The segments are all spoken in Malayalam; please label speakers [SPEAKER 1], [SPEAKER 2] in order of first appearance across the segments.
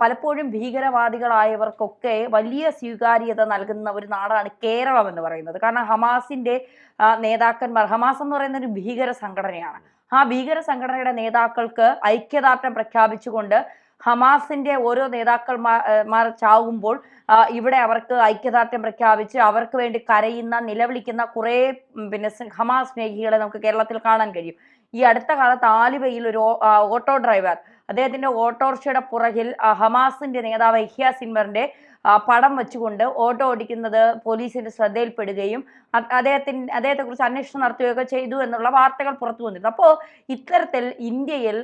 [SPEAKER 1] പലപ്പോഴും ഭീകരവാദികളായവർക്കൊക്കെ വലിയ സ്വീകാര്യത നൽകുന്ന ഒരു നാടാണ് കേരളം എന്ന് പറയുന്നത്. കാരണം ഹമാസിന്റെ നേതാക്കന്മാർ ഹമാസ് എന്ന് പറയുന്ന ഒരു ഭീകര സംഘടനയാണ്. ആ ഭീകര സംഘടനയുടെ നേതാക്കൾക്ക് ഐക്യദാർഢ്യം പ്രഖ്യാപിച്ചുകൊണ്ട് ഹമാസിന്റെ ഓരോ നേതാക്കന്മാർ മാർ ചാവുമ്പോൾ ഇവിടെ അവർക്ക് ഐക്യദാർഢ്യം പ്രഖ്യാപിച്ച് അവർക്ക് വേണ്ടി കരയുന്ന നിലവിളിക്കുന്ന കുറേ പിന്നെ ഹമാസ് സ്നേഹികളെ നമുക്ക് കേരളത്തിൽ കാണാൻ കഴിയും. ഈ അടുത്ത കാലത്ത് ആലുവയിൽ ഒരു ഓട്ടോ ഡ്രൈവർ അദ്ദേഹത്തിന്റെ ഓട്ടോറിക്ഷയുടെ പുറകിൽ ഹമാസിന്റെ നേതാവ് ഇഹ്യ സിൻവറിന്റെ പടം വെച്ചുകൊണ്ട് ഓട്ടോ ഓടിക്കുന്നത് പോലീസിന്റെ ശ്രദ്ധയിൽപ്പെടുകയും അദ്ദേഹത്തിന് അദ്ദേഹത്തെക്കുറിച്ച് അന്വേഷണം നടത്തുകയൊക്കെ ചെയ്തു എന്നുള്ള വാർത്തകൾ പുറത്തു വന്നിരുന്നു അപ്പോൾ ഇത്തരത്തിൽ ഇന്ത്യയിൽ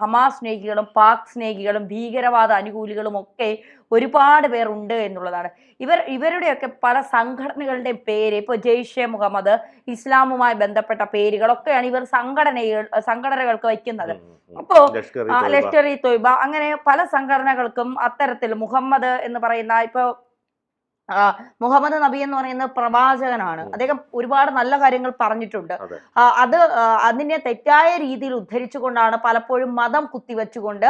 [SPEAKER 1] ഹമാസ് സ്നേഹികളും പാക് സ്നേഹികളും ഭീകരവാദ അനുകൂലികളും ഒക്കെ ഒരുപാട് പേരുണ്ട് എന്നുള്ളതാണ്. ഇവർ ഇവരുടെയൊക്കെ പല സംഘടനകളുടെയും പേര് ഇപ്പോൾ ജെയ്ഷെ മുഹമ്മദ് ഇസ്ലാമുമായി ബന്ധപ്പെട്ട പേരുകളൊക്കെയാണ് ഇവർ സംഘടനകൾ സംഘടനകൾക്ക് വയ്ക്കുന്നത്. അപ്പോ
[SPEAKER 2] ലഷ്കർ
[SPEAKER 1] ഇ തൊയ്ബ അങ്ങനെ പല സംഘടനകൾക്കും അത്തരത്തിൽ മുഹമ്മദ് എന്ന് പറയുന്ന ഇപ്പൊ മുഹമ്മദ് നബി എന്ന് പറയുന്ന പ്രവാചകനാണ്. അദ്ദേഹം ഒരുപാട് നല്ല കാര്യങ്ങൾ പറഞ്ഞിട്ടുണ്ട്.
[SPEAKER 2] അത്.
[SPEAKER 1] അതിനെ തെറ്റായ രീതിയിൽ ഉദ്ധരിച്ചുകൊണ്ടാണ് പലപ്പോഴും മതം കുത്തിവെച്ചുകൊണ്ട്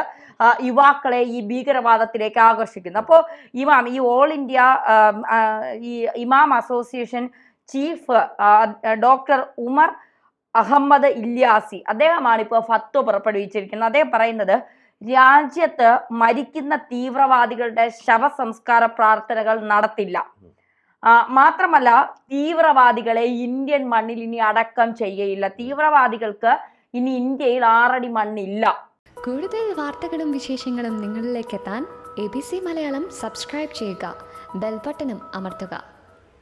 [SPEAKER 1] യുവാക്കളെ ഈ ഭീകരവാദത്തിലേക്ക് ആകർഷിക്കുന്നത്. അപ്പോൾ ഇമാം ഈ ഓൾ ഇന്ത്യ ഈ imam association chief doctor Umar Ahmed Ilyasi. അദ്ദേഹമാണ് ഇപ്പോൾ ഫത്വ പുറപ്പെടുവിച്ചിരിക്കുന്നത്. അദ്ദേഹം പറയുന്നത് രാജ്യത്ത് മരിക്കുന്ന തീവ്രവാദികളുടെ ശവസംസ്കാര പ്രാർത്ഥനകൾ നടത്തില്ല. മാത്രമല്ല തീവ്രവാദികളെ ഇന്ത്യൻ മണ്ണിൽ ഇനി അടക്കം ചെയ്യയില്ല തീവ്രവാദികൾക്ക് ഇനി ഇന്ത്യയിൽ ആറടി മണ്ണില്ല.
[SPEAKER 3] കൂടുതൽ വാർത്തകളും വിശേഷങ്ങളും നിങ്ങളിലേക്ക് എത്താൻ A B C Malayalam subscribe ചെയ്യുക. ബെൽബട്ടനും അമർത്തുക.